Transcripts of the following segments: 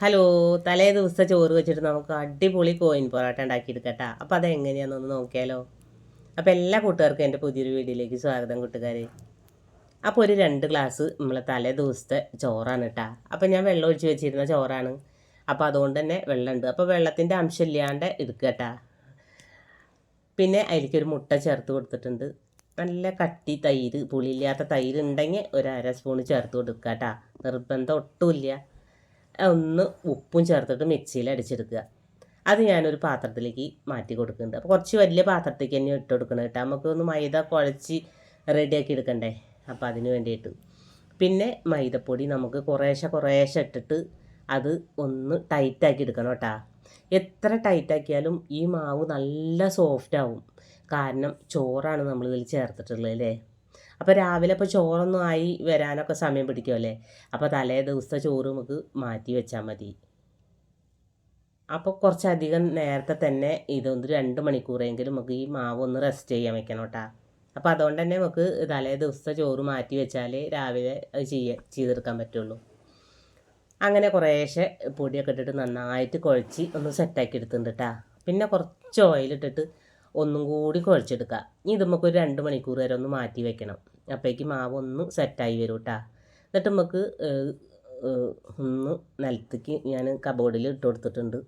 Hello തലേ ദിവസത്തെ ചോറ് വെച്ചിട്ട് നമുക്ക് അടിപൊളി കോയിൻ പൊറോട്ട ഉണ്ടാക്കിയെടുക്കട്ടാ അപ്പോൾ അതെങ്ങനെയാണെന്നൊന്ന് നോക്കിയാലോ? അപ്പോൾ എല്ലാ കൂട്ടുകാർക്കും എന്റെ പുതിയൊരു വീഡിയോയിലേക്ക് സ്വാഗതം കൂട്ടുകാർ അപ്പോൾ ഒരു രണ്ട് ഗ്ലാസ് നമ്മളെ തലേ ദിവസത്തെ ചോറാണ് കേട്ടാ. അപ്പോൾ ഞാൻ വെള്ളം ഒഴിച്ച് വെച്ചിരുന്ന ചോറാണ്. അപ്പോൾ അതുകൊണ്ട് തന്നെ വെള്ളമുണ്ട്. അപ്പോൾ വെള്ളത്തിന്റെ അംശം ഇല്ലാണ്ട് എടുക്കട്ടാ പിന്നെ അതിലേക്കൊരു മുട്ട ചേർത്ത് കൊടുത്തിട്ടുണ്ട്. നല്ല കട്ടി തൈര് പുളിയില്ലാത്ത തൈര് ഉണ്ടെങ്കിൽ ഒരു അര സ്പൂൺ ചേർത്ത് കൊടുക്കുക കേട്ടാ. നിർബന്ധം ഒട്ടുമില്ല. ഒന്ന് ഉപ്പും ചേർത്തിട്ട് മിക്സിയിൽ അടിച്ചെടുക്കുക. അത് ഞാനൊരു പാത്രത്തിലേക്ക് മാറ്റി കൊടുക്കുന്നുണ്ട്. അപ്പോൾ കുറച്ച് വലിയ പാത്രത്തേക്ക് തന്നെ ഇട്ട് കൊടുക്കണം കേട്ടോ. നമുക്ക് ഒന്ന് മൈദ കുഴച്ച് റെഡിയാക്കി എടുക്കണ്ടേ? അപ്പോൾ അതിന് വേണ്ടിയിട്ട്. പിന്നെ മൈദപ്പൊടി നമുക്ക് കുറേശ്ശെ കുറേശ്ശെ ഇട്ടിട്ട് അത് ഒന്ന് ടൈറ്റാക്കി എടുക്കണം കേട്ടോ. എത്ര ടൈറ്റാക്കിയാലും ഈ മാവ് നല്ല സോഫ്റ്റ് ആവും. കാരണം ചോറാണ് നമ്മൾ ഇതിൽ ചേർത്തിട്ടുള്ളത് അല്ലേ? അപ്പോൾ രാവിലെ ഇപ്പോൾ ചോറൊന്നും ആയി വരാനൊക്കെ സമയം പിടിക്കുമല്ലേ അപ്പോൾ തലേ ദിവസത്തെ ചോറ് നമുക്ക് മാറ്റി വെച്ചാൽ മതി. അപ്പോൾ കുറച്ചധികം നേരത്തെ തന്നെ ഇതൊന്ന് രണ്ട് മണിക്കൂറെങ്കിലും നമുക്ക് ഈ മാവ് ഒന്ന് റെസ്റ്റ് ചെയ്യാൻ വെക്കണം കേട്ടോ. അപ്പോൾ അതുകൊണ്ട് തന്നെ നമുക്ക് തലേ ദിവസത്തെ ചോറ് മാറ്റി വെച്ചാലേ രാവിലെ അത് ചെയ്യ ചെയ്തെടുക്കാൻ പറ്റുള്ളൂ. അങ്ങനെ കുറേശ്ശെ പൊടിയൊക്കെ ഇട്ടിട്ട് നന്നായിട്ട് കുഴച്ച് ഒന്ന് സെറ്റാക്കി എടുത്തിട്ടുണ്ട് കേട്ടോ. പിന്നെ കുറച്ച് ഓയിലിട്ടിട്ട് ഒന്നും കൂടി കുഴച്ചെടുക്കുക. ഇനി ഇത് നമുക്കൊരു രണ്ട് മണിക്കൂർ വരെ ഒന്ന് മാറ്റി വെക്കണം. അപ്പോഴേക്ക് മാവ് ഒന്ന് സെറ്റായി വരും കേട്ടോ എന്നിട്ട് നമുക്ക് ഒന്ന് നിലത്തേക്ക് ഞാൻ കബോർഡിൽ ഇട്ട് കൊടുത്തിട്ടുണ്ട്.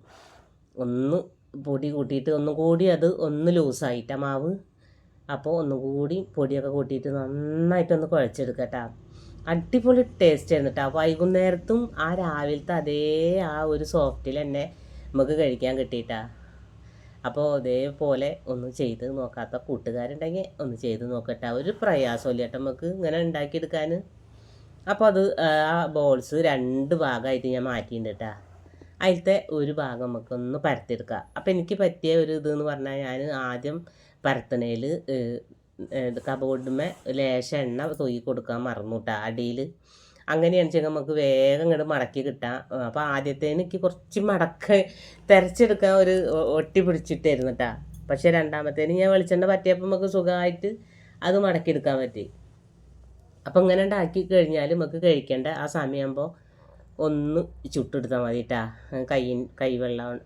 ഒന്ന് പൊടി കൂട്ടിയിട്ട് ഒന്നും കൂടി അത് ഒന്ന് ലൂസായിട്ട മാവ്. അപ്പോൾ ഒന്നും കൂടി പൊടിയൊക്കെ കൂട്ടിയിട്ട് നന്നായിട്ടൊന്ന് കുഴച്ചെടുക്കുക കേട്ടോ അടിപൊളി ടേസ്റ്റ് ആയിരുന്നു കേട്ടോ വൈകുന്നേരത്തും ആ രാവിലത്തെ അതേ ആ ഒരു സോഫ്റ്റിൽ തന്നെ നമുക്ക് കഴിക്കാൻ കിട്ടിയിട്ടാ. അപ്പോൾ ഇതേപോലെ ഒന്ന് ചെയ്ത് നോക്കാത്ത കൂട്ടുകാരുണ്ടെങ്കിൽ ഒന്ന് ചെയ്ത് നോക്കട്ടെ. ഒരു പ്രയാസമില്ല കേട്ടോ നമുക്ക് ഇങ്ങനെ ഉണ്ടാക്കിയെടുക്കാൻ അപ്പോൾ അത് ആ ബോൾസ് രണ്ട് ഭാഗമായിട്ട് ഞാൻ മാറ്റിയിട്ടുണ്ട് കേട്ടോ. അതിലത്തെ ഒരു ഭാഗം നമുക്ക് ഒന്ന് പരത്തിയെടുക്കാം. അപ്പോൾ എനിക്ക് പറ്റിയ ഒരു ഇതെന്ന് പറഞ്ഞാൽ ഞാൻ ആദ്യം പരത്തണേൽ കബോർഡുമേ ലേശം എണ്ണ തൂക്കി കൊടുക്കാൻ മറന്നു കേട്ടോ അടിയിൽ അങ്ങനെയാണെന്ന് വെച്ചാൽ നമുക്ക് വേഗം ഇങ്ങോട്ട് മടക്കി കിട്ടാം. അപ്പോൾ ആദ്യത്തേന് എനിക്ക് കുറച്ച് മടക്ക് തിരച്ചെടുക്കാൻ ഒരു ഒട്ടി പിടിച്ചിട്ടായിരുന്നു കേട്ടോ പക്ഷേ രണ്ടാമത്തേന് ഞാൻ വെളിച്ചെണ്ണ പറ്റിയപ്പോൾ നമുക്ക് സുഖമായിട്ട് അത് മടക്കിയെടുക്കാൻ പറ്റി. അപ്പോൾ ഇങ്ങനെ ഉണ്ടാക്കി കഴിഞ്ഞാൽ നമുക്ക് കഴിക്കേണ്ട ആ സമയമാകുമ്പോൾ ഒന്ന് ചുട്ടെടുത്താൽ മതി കേട്ടാ കൈ കൈവെള്ളം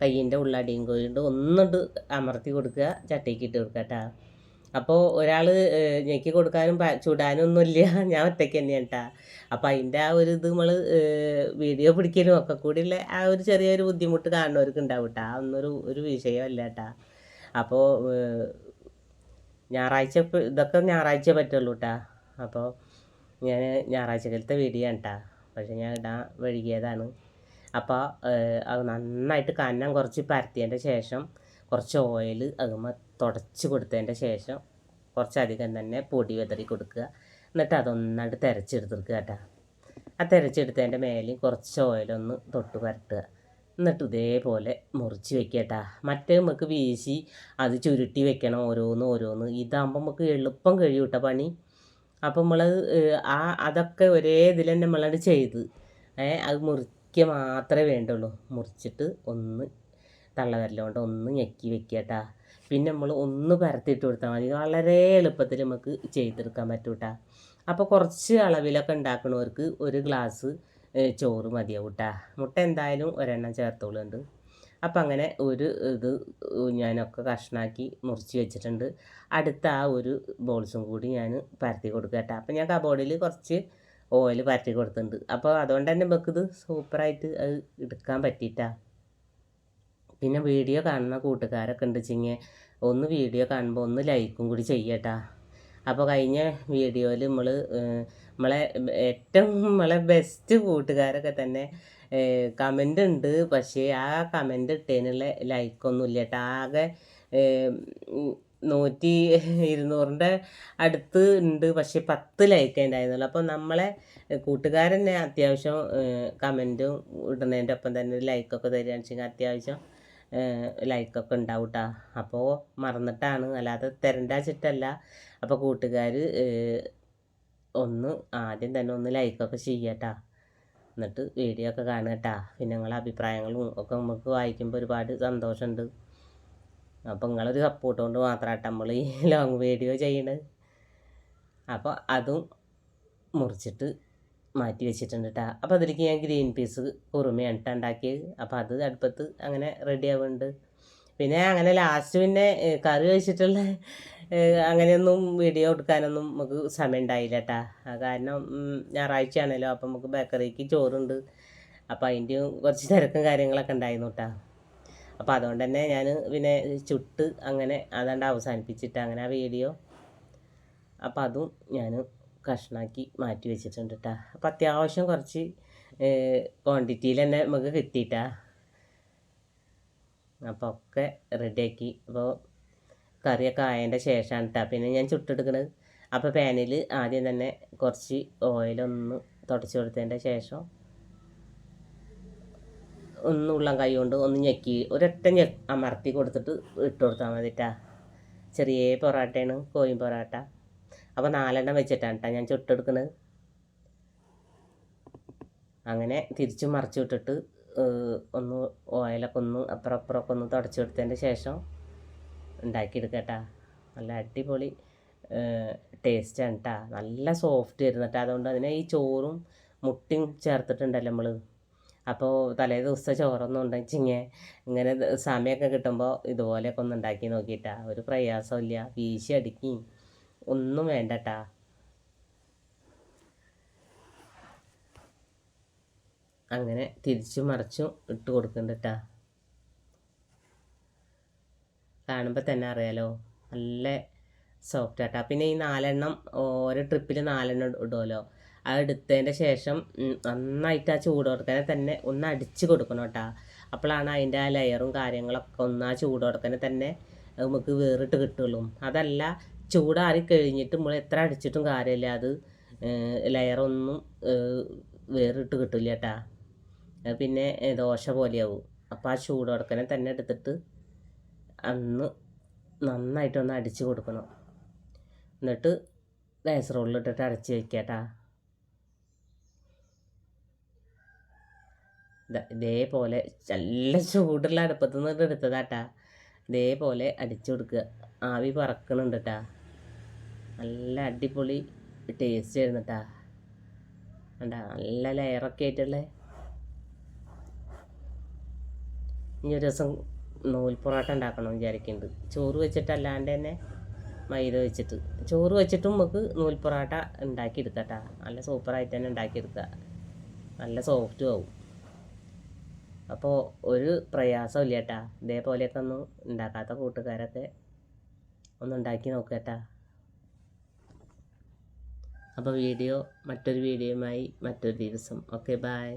കയ്യിന്റെ ഉള്ളടിയും കോഴിണ്ട് ഒന്നിട്ട് അമർത്തി കൊടുക്കുക ചട്ടിക്ക് ഇട്ട് കൊടുക്കുക കേട്ടാ അപ്പോൾ ഒരാൾ ഞെക്കി കൊടുക്കാനും ചുടാനും ഒന്നുമില്ല ഞാൻ ഒറ്റയ്ക്ക് തന്നെയാണ് കേട്ടാ അപ്പം അതിന്റെ ആ ഒരു ഇത് നമ്മൾ വീഡിയോ പിടിക്കലും ഒക്കെ കൂടിയുള്ള ആ ഒരു ചെറിയൊരു ബുദ്ധിമുട്ട് കാണുന്നവർക്ക് ഉണ്ടാവും കേട്ടോ ആ ഒന്നൊരു ഒരു വിഷയമല്ല കേട്ടാ അപ്പോൾ ഞായറാഴ്ച ഇതൊക്കെ ഞായറാഴ്ച പറ്റുള്ളൂ കേട്ടാ അപ്പോൾ ഞാൻ ഞായറാഴ്ചകളത്തെ വീഡിയോ ആണ് കേട്ടാ പക്ഷേ ഞാൻ ഇടാൻ വഴുകിയതാണ് അപ്പോൾ അത് നന്നായിട്ട് കന്നം കുറച്ച് പരത്തിയതിന്റെ ശേഷം കുറച്ച് ഓയിൽ അതുമ്മ തുടച്ച് കൊടുത്തതിന്റെ ശേഷം കുറച്ചധികം തന്നെ പൊടി വെതറി കൊടുക്കുക. എന്നിട്ട് അതൊന്നായിട്ട് തിരച്ചെടുത്തെടുക്കുക കേട്ടോ. ആ തിരച്ചെടുത്തതിന്റെ മേലെയും കുറച്ച് ഓയിലൊന്ന് തൊട്ട് പരട്ടുക എന്നിട്ട് ഇതേപോലെ മുറിച്ച് വെക്കുക കേട്ടാ. മറ്റേ നമുക്ക് വീശി അത് ചുരുട്ടി വെക്കണം ഓരോന്ന് ഓരോന്ന്. ഇതാകുമ്പോൾ നമുക്ക് എളുപ്പം കഴിയും കേട്ടോ പണി. അപ്പം നമ്മൾ ആ അതൊക്കെ ഒരേ ഇതിൽ തന്നെ നമ്മളത് ചെയ്ത് അത് മുറിക്കുക മാത്രമേ വേണ്ടുള്ളൂ. മുറിച്ചിട്ട് ഒന്ന് തള്ളവരലുകൊണ്ട് ഒന്ന് ഞെക്കി വെക്കുക കേട്ടാ പിന്നെ നമ്മൾ ഒന്ന് പരത്തിയിട്ട് കൊടുത്താൽ മതി. വളരെ എളുപ്പത്തിൽ നമുക്ക് ചെയ്തെടുക്കാൻ പറ്റും കേട്ടാ അപ്പോൾ കുറച്ച് അളവിലൊക്കെ ഉണ്ടാക്കുന്നവർക്ക് ഒരു ഗ്ലാസ് ചോറ് മതിയാവും കേട്ടാ മുട്ട എന്തായാലും ഒരെണ്ണം ചേർത്തോളുണ്ട്. അപ്പം അങ്ങനെ ഒരു ഇത് ഞാനൊക്കെ കഷ്ണാക്കി മുറിച്ച് വെച്ചിട്ടുണ്ട്. അടുത്ത ആ ഒരു ബോൾസും കൂടി ഞാൻ പരത്തി കൊടുക്കുക കേട്ടോ അപ്പം ഞാൻ കബോർഡിൽ കുറച്ച് ഓയിൽ പരത്തി കൊടുത്തിട്ടുണ്ട്. അപ്പോൾ അതുകൊണ്ട് തന്നെ നമുക്കിത് സൂപ്പറായിട്ട് അത് എടുക്കാൻ പറ്റിയിട്ടാ. പിന്നെ വീഡിയോ കാണുന്ന കൂട്ടുകാരൊക്കെ ഉണ്ട് ചിങ്ങ. ഒന്ന് വീഡിയോ കാണുമ്പോൾ ഒന്ന് ലൈക്കും കൂടി ചെയ്യട്ടാ. അപ്പോൾ കഴിഞ്ഞ വീഡിയോയിൽ നമ്മൾ നമ്മളെ ഏറ്റവും നമ്മളെ ബെസ്റ്റ് കൂട്ടുകാരൊക്കെ തന്നെ കമന്റ് ഉണ്ട്. പക്ഷേ ആ കമന്റ് ഇട്ടതിനുള്ള ലൈക്കൊന്നും ഇല്ല കേട്ടോ ആകെ നൂറ്റി ഇരുന്നൂറിന്റെ അടുത്ത് ഉണ്ട്. പക്ഷേ പത്ത് ലൈക്ക് ഉണ്ടായിരുന്നുള്ളൂ അപ്പോൾ നമ്മളെ കൂട്ടുകാരനെ അത്യാവശ്യം കമന്റും ഇടുന്നതിന്റെ ഒപ്പം തന്നെ ലൈക്കൊക്കെ തരികയാണെന്ന് വെച്ചാൽ അത്യാവശ്യം ലൈക്കൊക്കെ ഉണ്ടാവും കേട്ടോ അപ്പോൾ മറന്നിട്ടാണ്. അല്ലാതെ തരണ്ടാച്ചിട്ടല്ല. അപ്പോൾ കൂട്ടുകാർ ഒന്ന് ആദ്യം തന്നെ ഒന്ന് ലൈക്കൊക്കെ ചെയ്യട്ടാ. എന്നിട്ട് വീഡിയോ ഒക്കെ കാണുക കേട്ടാ പിന്നെ നിങ്ങളെ അഭിപ്രായങ്ങളും ഒക്കെ നമുക്ക് വായിക്കുമ്പോൾ ഒരുപാട് സന്തോഷമുണ്ട്. അപ്പോൾ നിങ്ങളൊരു സപ്പോർട്ട് കൊണ്ട് മാത്രമായിട്ട് നമ്മൾ ഈ ലോങ് വീഡിയോ ചെയ്യണത് അപ്പോൾ അതും മുറിച്ചിട്ട് മാറ്റി വെച്ചിട്ടുണ്ട് കേട്ടോ അപ്പോൾ അതിലേക്ക് ഞാൻ ഗ്രീൻ പീസ് കുറുമയാണ് കേട്ടോ ഉണ്ടാക്കിയത്. അപ്പോൾ അത് അടുപ്പത്ത് അങ്ങനെ റെഡി ആവുന്നുണ്ട് പിന്നെ അങ്ങനെ ലാസ്റ്റ് പിന്നെ കറി വെച്ചിട്ടുള്ള അങ്ങനെയൊന്നും വീഡിയോ എടുക്കാനൊന്നും നമുക്ക് സമയം ഉണ്ടായില്ല കേട്ടാ കാരണം ഞായറാഴ്ച ഞായറാഴ്ചയാണല്ലോ അപ്പം നമുക്ക് ബേക്കറിക്ക് ചോറുണ്ട്. അപ്പോൾ അതിന്റെ കുറച്ച് തിരക്കും കാര്യങ്ങളൊക്കെ ഉണ്ടായിരുന്നു കേട്ടാ അപ്പോൾ അതുകൊണ്ട് തന്നെ ഞാൻ പിന്നെ ചുട്ട് അങ്ങനെ അതാണ്ട് അവസാനിപ്പിച്ചിട്ട് അങ്ങനെ ആ വീഡിയോ അപ്പോൾ അതും ഞാൻ കഷ്ണാക്കി മാറ്റി വെച്ചിട്ടുണ്ട് കേട്ടോ അപ്പം അത്യാവശ്യം കുറച്ച് ക്വാണ്ടിറ്റിയിൽ തന്നെ നമുക്ക് കിട്ടിയിട്ടാ അപ്പോൾ ഒക്കെ റെഡിയാക്കി അപ്പോൾ കറിയൊക്കെ ആയതിന്റെ ശേഷമാണ് കേട്ടോ പിന്നെ ഞാൻ ചുട്ടെടുക്കുന്നത് അപ്പോൾ പാനിൽ ആദ്യം തന്നെ കുറച്ച് ഓയിലൊന്ന് തുടച്ച് കൊടുത്തതിന്റെ ശേഷം ഒന്ന് ഉള്ളം കൈ കൊണ്ട് ഒന്ന് ഞെക്കി ഒരൊറ്റ ഞെ അമർത്തി കൊടുത്തിട്ട് ഇട്ട് കൊടുത്താൽ മതിട്ടാ. ചെറിയ പൊറാട്ടയാണ് കോയും പൊറാട്ട. അപ്പോൾ നാലെണ്ണം വെച്ചിട്ടാണ് കേട്ടോ ഞാൻ ചുട്ടെടുക്കുന്നത് അങ്ങനെ തിരിച്ച് മറിച്ച് വിട്ടിട്ട് ഒന്ന് ഓയിലൊക്കെ ഒന്ന് അപ്പുറം അപ്പുറമൊക്കെ ഒന്ന് തുടച്ചു കൊടുത്തതിന്റെ ശേഷം ഉണ്ടാക്കിയെടുക്കട്ടാ. നല്ല അടിപൊളി ടേസ്റ്റാണ് കേട്ടോ നല്ല സോഫ്റ്റ് വരുന്നു കേട്ടോ അതുകൊണ്ട് അതിനെ ഈ ചോറും മുട്ടയും ചേർത്തിട്ടുണ്ടല്ലോ നമ്മൾ അപ്പോൾ തലേ ദിവസത്തെ ചോറൊന്നും ഉണ്ടെച്ചിങ്ങ ഇങ്ങനെ സമയമൊക്കെ കിട്ടുമ്പോൾ ഇതുപോലെയൊക്കെ ഒന്ന് ഉണ്ടാക്കി നോക്കിയിട്ടാ ഒരു പ്രയാസമില്ല വീശി അടിക്കും. ഒന്നും വേണ്ടട്ടാ. അങ്ങനെ തിരിച്ചു മറിച്ചും ഇട്ട് കൊടുക്കണ്ടട്ടാ. കാണുമ്പോൾ തന്നെ അറിയാലോ നല്ല സോഫ്റ്റ് ആട്ടാ. പിന്നെ ഈ നാലെണ്ണം ഓരോ ട്രിപ്പിൽ നാലെണ്ണം ഇട- ഇടുമല്ലോ അത് എടുത്തതിന്റെ ശേഷം നന്നായിട്ട് ആ ചൂട് കൊടുക്കനെ തന്നെ ഒന്ന് അടിച്ച് കൊടുക്കണം കേട്ടാ അപ്പോഴാണ് അതിന്റെ ആ ലെയറും കാര്യങ്ങളൊക്കെ ഒന്ന് ആ ചൂട് കൊടുക്കനെ തന്നെ നമുക്ക് വേറിട്ട് കിട്ടുള്ളൂ. അതല്ല ചൂടാറി കഴിഞ്ഞിട്ട് നമ്മൾ എത്ര അടിച്ചിട്ടും കാര്യമില്ല. അത് ലെയറൊന്നും വേറിട്ട് കിട്ടില്ല കേട്ടാ പിന്നെ ദോശ പോലെയാവും. അപ്പോൾ ആ ചൂടോടക്കനെ തന്നെ എടുത്തിട്ട് അന്ന് നന്നായിട്ടൊന്ന് അടിച്ച് കൊടുക്കണം. എന്നിട്ട് ഗ്യാസ് റോളിലിട്ടിട്ട് അടച്ച് വയ്ക്കാട്ടാ ഇതേപോലെ നല്ല ചൂടുള്ള അടുപ്പത്തു നിന്ന് എടുത്തതാട്ടാ. ഇതേപോലെ അടിച്ചു കൊടുക്കുക. ആവി പറക്കണുണ്ട് കേട്ടാ നല്ല അടിപൊളി ടേസ്റ്റ് ആയിരുന്നിട്ടാ. കണ്ടാ നല്ല ലെയറൊക്കെ ആയിട്ടുള്ളേ. ഇനി ഒരു ദിവസം നൂൽ പൊറോട്ട ഉണ്ടാക്കണം വിചാരിക്കുന്നുണ്ട് ചോറ് വെച്ചിട്ട് അല്ലാണ്ട് തന്നെ മൈദ വെച്ചിട്ട്. ചോറ് വെച്ചിട്ടും നമുക്ക് നൂൽ പൊറോട്ട കേട്ടോ നല്ല സൂപ്പറായിട്ട് തന്നെ ഉണ്ടാക്കിയെടുക്കുക നല്ല സോഫ്റ്റും ആവും. അപ്പോൾ ഒരു പ്രയാസമില്ല കേട്ടാ ഇതേപോലെയൊക്കെ ഒന്ന് ഉണ്ടാക്കാത്ത കൂട്ടുകാരൊക്കെ ഒന്ന് ഉണ്ടാക്കി നോക്കട്ടാ അപ്പോൾ വീഡിയോ മറ്റൊരു വീഡിയോയുമായി മറ്റൊരു ദിവസം. Okay bye